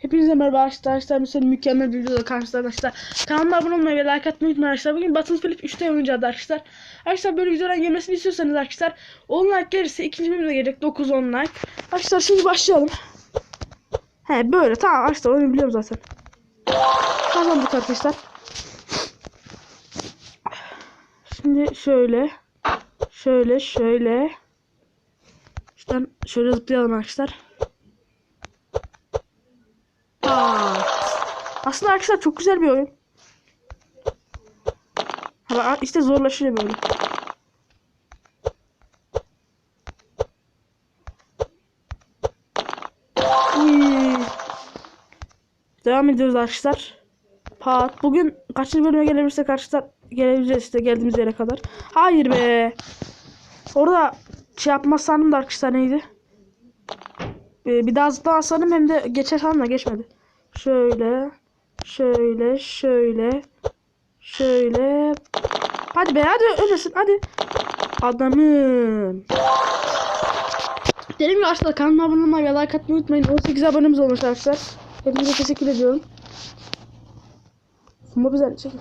Hepinize merhaba arkadaşlar. Mesela mükemmel bir videoda karşınızda arkadaşlar. Kanalıma abone olmayı ve like atmayı unutmayın arkadaşlar. Bugün Battlefield 3'te oynayacağız arkadaşlar. Arkadaşlar böyle videoların gelmesini istiyorsanız arkadaşlar 10 like gelirse ikinci bölümde gelecek 9-10 like. Arkadaşlar şimdi başlayalım. He böyle tamam arkadaşlar onu biliyorum zaten. Kazandık arkadaşlar. Şimdi şöyle. Şöyle şöyle. Şuradan şöyle zıplayalım arkadaşlar. Aslında arkadaşlar çok güzel bir oyun. Ama işte zorlaşıyor böyle. Devam ediyoruz arkadaşlar. Pat. Bugün kaçıncı bölüme gelebilirsek arkadaşlar gelebileceğiz işte geldiğimiz yere kadar. Hayır be. Orada şey yapmaz sandım da arkadaşlar neydi? Ee, bir daha zıplama sandım hem de geçer sandım da geçmedi. Şöyle. Şöyle. Şöyle. Şöyle. Hadi be hadi öylesin hadi. Adamım. Dediğim gibi arkadaşlar kanalıma abone olmayı ve like atmayı unutmayın. 18 abonemiz olmuş arkadaşlar. Hepinize teşekkür ediyorum. Ama güzel çekin.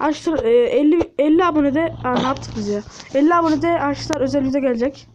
Arkadaşlar e, 50 50 abonede Aa, ne yaptık biz ya? 50 abonede arkadaşlar özel video gelecek.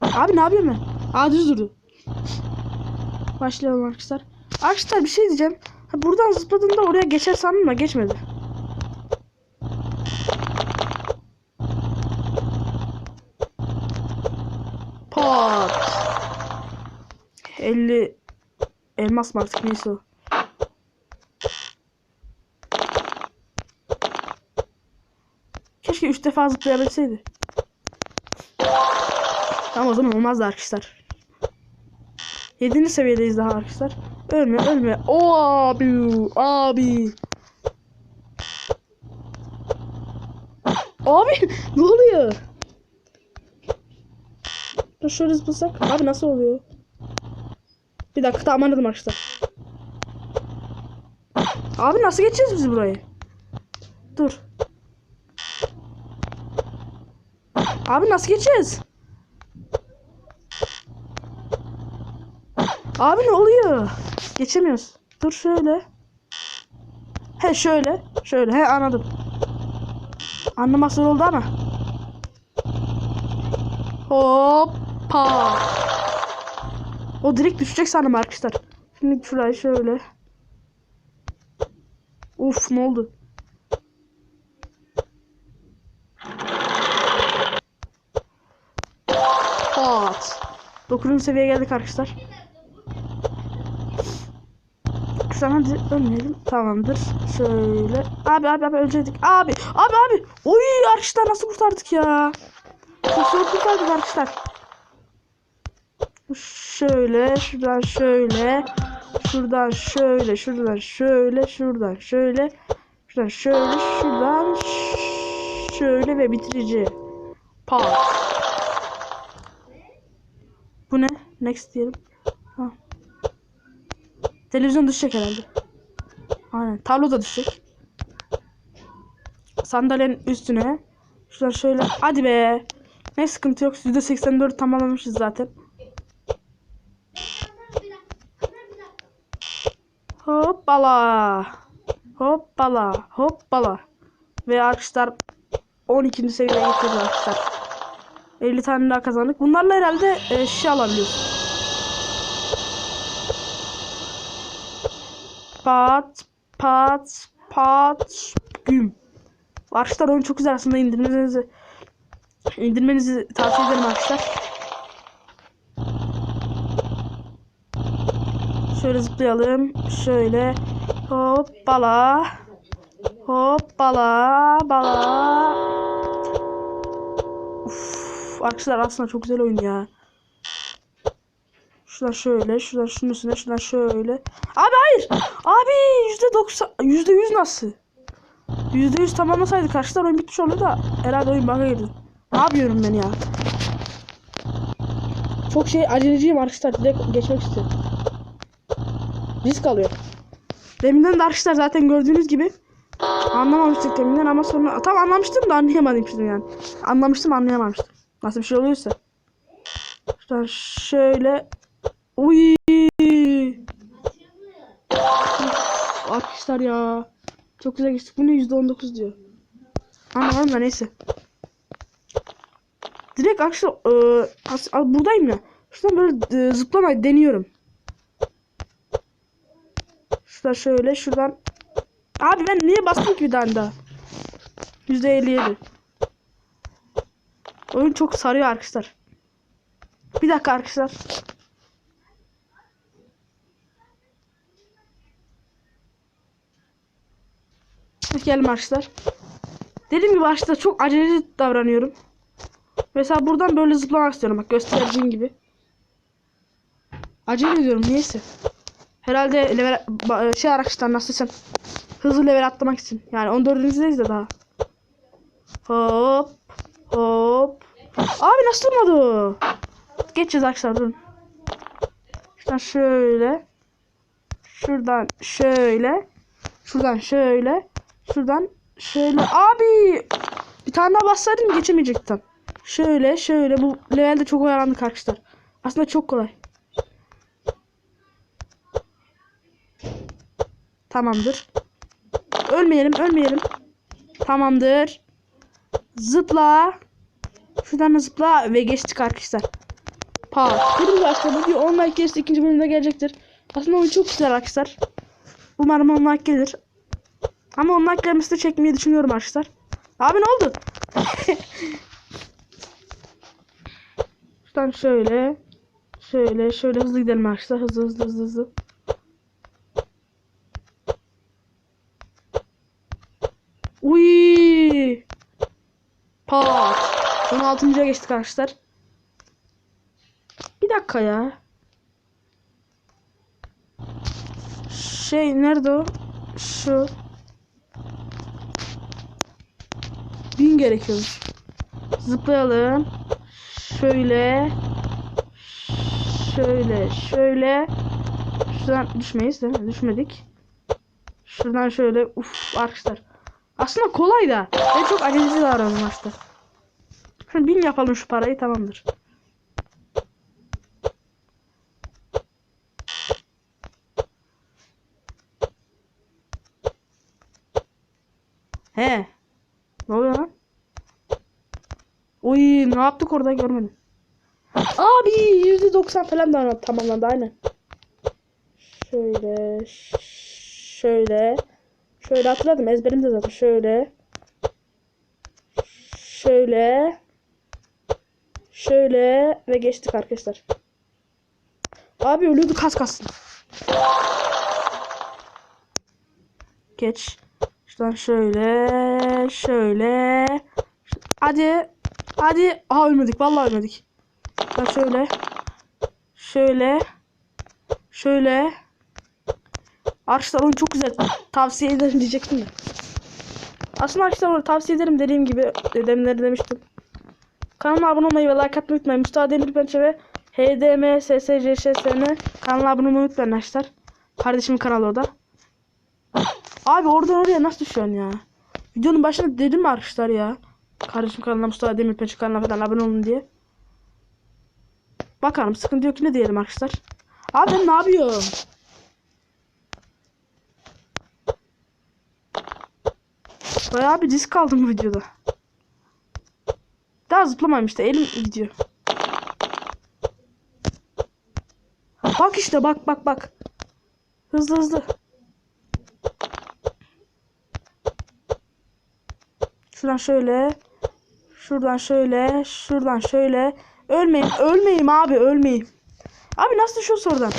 Abi ne yapıyorum ben? Aa düz durdu. Başlayalım arkadaşlar. Arkadaşlar bir şey diyeceğim. Ha, buradan zıpladığında oraya geçer sandım da geçmedi. Pat. 50 elmas mı artık neyse o. Keşke 3 defa zıplayabilseydi. Tamam o zaman olmazdı arkadaşlar. 7. seviyedeyiz daha arkadaşlar. Ölme ölme. O abi abi. Abi ne oluyor? Dur şöyle zıplasak. Abi nasıl oluyor? Bir dakika tamam anladım arkadaşlar. Abi nasıl geçeceğiz biz burayı? Dur. Abi nasıl geçeceğiz? Abi ne oluyor? Geçemiyoruz. Dur şöyle. He şöyle. Şöyle. He anladım. Anlamak oldu ama. Hoppa. O direkt düşecek sanırım arkadaşlar. Şimdi şurayı şöyle. Uf ne oldu? Pat. 9. seviyeye geldik arkadaşlar. Hadi ölmeyelim. Tamamdır. Şöyle. Abi abi abi ölecektik. Abi abi abi. Oy arkadaşlar nasıl kurtardık ya? Zor kurtardık arkadaşlar. Şöyle şuradan şöyle. Şuradan şöyle şuradan şöyle şuradan şöyle. Şuradan şöyle şuradan şöyle ve bitirici. Pat. Bu ne? Next diyelim. Ha. Televizyon düşecek herhalde. Aynen. Tablo da düşecek. Sandalyenin üstüne. Şuradan şöyle. Hadi be. Ne sıkıntı yok. %84 tamamlamışız zaten. Hoppala. Hoppala. Hoppala. Ve arkadaşlar 12. seviyeye getirdi arkadaşlar. 50 tane daha kazandık. Bunlarla herhalde e, şişe alabiliyoruz. Pat pat pat güm. Arkadaşlar oyun çok güzel aslında indirmenizi indirmenizi tavsiye ederim arkadaşlar. Şöyle zıplayalım. Şöyle hoppala. Hoppala bala. Uf, arkadaşlar aslında çok güzel oyun ya. Şuradan şöyle, şuradan şunun üstüne, şuradan şöyle. Abi hayır. Abi yüzde doksan, yüzde yüz nasıl? Yüzde yüz tamamlasaydık arkadaşlar oyun bitmiş oldu da herhalde oyun bug'a girdi. Ne yapıyorum ben ya? Çok şey aceleciyim arkadaşlar. Direkt geçmek istiyorum. Risk alıyor. Deminden de arkadaşlar zaten gördüğünüz gibi anlamamıştık deminden ama sonra tam anlamıştım da anlayamadım şimdi yani. Anlamıştım anlayamamıştım. Nasıl bir şey oluyorsa. Şuradan şöyle. Uy. Arkadaşlar ya. Çok güzel geçtik. Bunu %19 diyor. Anlamadım da neyse. Direkt arkadaşlar e, buradayım ya. Şuradan böyle e, zıplamayı deniyorum. Şuradan şöyle şuradan. Abi ben niye bastım ki bir tane daha? %57. Oyun çok sarıyor arkadaşlar. Bir dakika arkadaşlar. Gelin arkadaşlar. Dediğim gibi arkadaşlar çok aceleci davranıyorum. Mesela buradan böyle zıplamak istiyorum. Bak gösterdiğim gibi. Acele ediyorum niyeyse. Herhalde level şey arkadaşlar nasıl sen hızlı level atlamak için. Yani 14'ünüzdeyiz de daha. Hop hop. Abi nasıl olmadı? Geçeceğiz arkadaşlar durun. Şuradan şöyle. Şuradan şöyle. Şuradan şöyle. Şuradan şöyle. Abi bir tane daha bassaydım geçemeyecektim. Şöyle şöyle bu levelde çok oyalandık arkadaşlar. Aslında çok kolay. Tamamdır. Ölmeyelim ölmeyelim. Tamamdır. Zıpla. Şuradan da zıpla ve geçtik arkadaşlar. Pa. Dedim ki aslında bu video 10 like gelirse ikinci bölümde gelecektir. Aslında oyun çok güzel arkadaşlar. Umarım 10 like gelir. Ama 10 like gelmesi de çekmeyi düşünüyorum arkadaşlar. Abi ne oldu? Şuradan şöyle. Şöyle şöyle hızlı gidelim arkadaşlar. Hızlı hızlı hızlı hızlı. Uy! Pat. 16. geçtik arkadaşlar. Bir dakika ya. Şey nerede o? Şu. Bin gerekiyormuş. Zıplayalım. Şöyle. Şöyle. Şöyle. Şuradan düşmeyiz değil mi? Düşmedik. Şuradan şöyle. Uf arkadaşlar. Aslında kolay da. Ben çok aceleci davrandım maçta. Şöyle bin yapalım şu parayı tamamdır. He. Ne oluyor lan? Oy ne yaptık orada görmedim. Abi %90 falan da tamamlandı aynen. Şöyle şöyle şöyle hatırladım ezberimde zaten şöyle şöyle şöyle ve geçtik arkadaşlar. Abi ölüyordu kas kassın. Geç. Şuradan şöyle şöyle hadi hadi aha ölmedik vallahi ölmedik. Ben şöyle şöyle şöyle Arkadaşlar oyun çok güzel. Tavsiye ederim diyecektim de. Aslında arkadaşlar onu tavsiye ederim dediğim gibi demleri demiştim. Kanalıma abone olmayı ve like atmayı unutmayın. Mustafa Demirpençe ve HDM SSCŞSN kanalına abone olmayı unutmayın arkadaşlar. Kardeşimin kanalı o da. Abi oradan oraya nasıl düşüyorsun ya? Videonun başında dedim arkadaşlar ya? Kardeşim kanalına Mustafa Demirpençe kanalına falan abone olun diye. Bakalım sıkıntı yok ne diyelim arkadaşlar. Abi ben ne yapıyorum? Bayağı bir risk aldım bu videoda. Daha zıplamayayım işte elim gidiyor. Bak işte bak bak bak. Hızlı hızlı. Şuradan şöyle. Şuradan şöyle. Şuradan şöyle. Ölmeyin. Ölmeyeyim abi ölmeyeyim. Abi nasıl düşüyorsun oradan?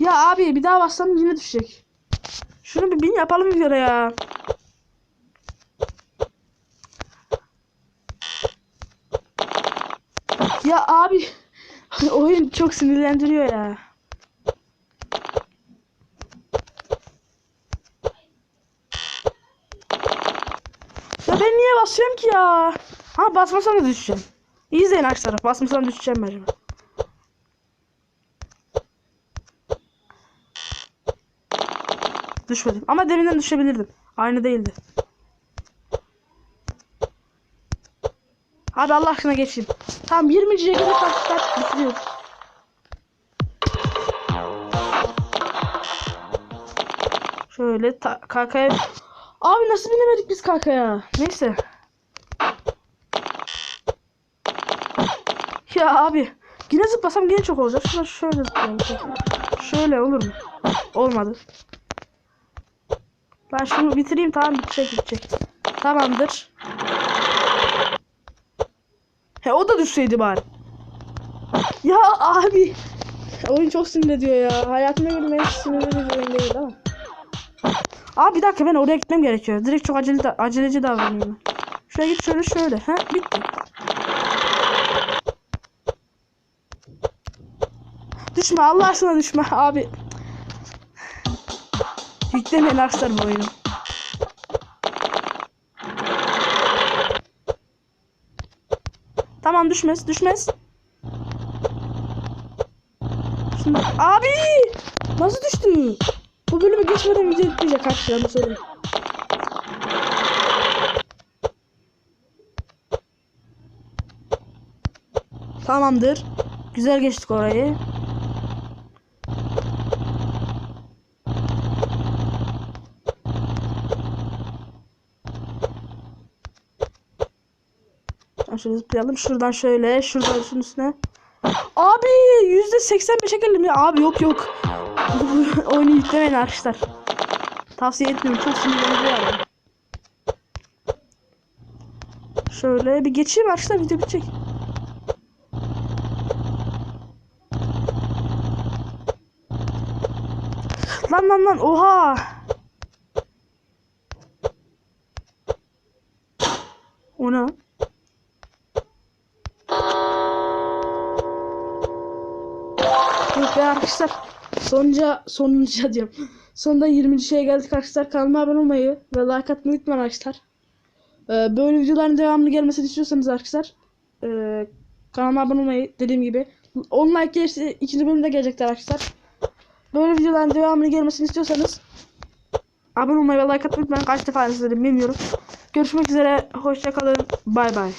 Ya abi bir daha bassam yine düşecek. Şunu bir bin yapalım bir kere ya. Ya abi oyun çok sinirlendiriyor ya. Geri niye basıyorum ki ya? Ha basmasanız düşeceğim. İzleyin aç taraf. Basmasan düşeceğim ben. Düşmedim. Ama deminden düşebilirdim. Aynı değildi. Abi Allah aşkına geçeyim. Tam 20 CG'de kaçtık bitiriyoruz. Şöyle KK'ya Abi nasıl binemedik biz kakaya? Neyse. Ya abi. Yine zıplasam yine çok olacak. Şöyle, şöyle zıplayalım. Şöyle olur mu? Olmadı. Ben şunu bitireyim tamam bitecek bitecek. Tamamdır. He o da düşseydi bari. Ya abi. Oyun çok sinir ediyor ya. Hayatımda sinirli bir oyun değil ama. Abi bir dakika ben oraya gitmem gerekiyor. Direkt çok acele da, aceleci davranıyorum. Şuraya git şöyle şöyle. Ha bitti. Düşme Allah aşkına düşme abi. Yüklemeyin arkadaşlar bu oyunu. Tamam düşmez düşmez. Şimdi abi nasıl düştü? Bu bölümü geçmeden video bitmeyecek arkadaşlar söyleyeyim. Tamamdır. Güzel geçtik orayı. Şöyle zıplayalım. Şuradan şöyle. Şuradan şunun üstüne. Abi yüzde 85'e geldim ya. Abi yok yok. Oyunu yüklemeyin arkadaşlar. Tavsiye etmiyorum. Çok sinirlendiriyor yani. Şöyle bir geçeyim arkadaşlar. Video bitecek. Lan lan lan. Oha. O ne? Be arkadaşlar. Sonunca sonunca diyorum. Sonunda 20. şeye geldik arkadaşlar. Kanalıma abone olmayı ve like atmayı unutmayın arkadaşlar. Ee, böyle videoların devamlı gelmesini istiyorsanız arkadaşlar e, kanalıma abone olmayı dediğim gibi 10 like gelirse ikinci bölümde gelecekler arkadaşlar. Böyle videoların devamlı gelmesini istiyorsanız abone olmayı ve like atmayı unutmayın. Kaç defa izledim bilmiyorum. Görüşmek üzere. Hoşçakalın. Bay bay.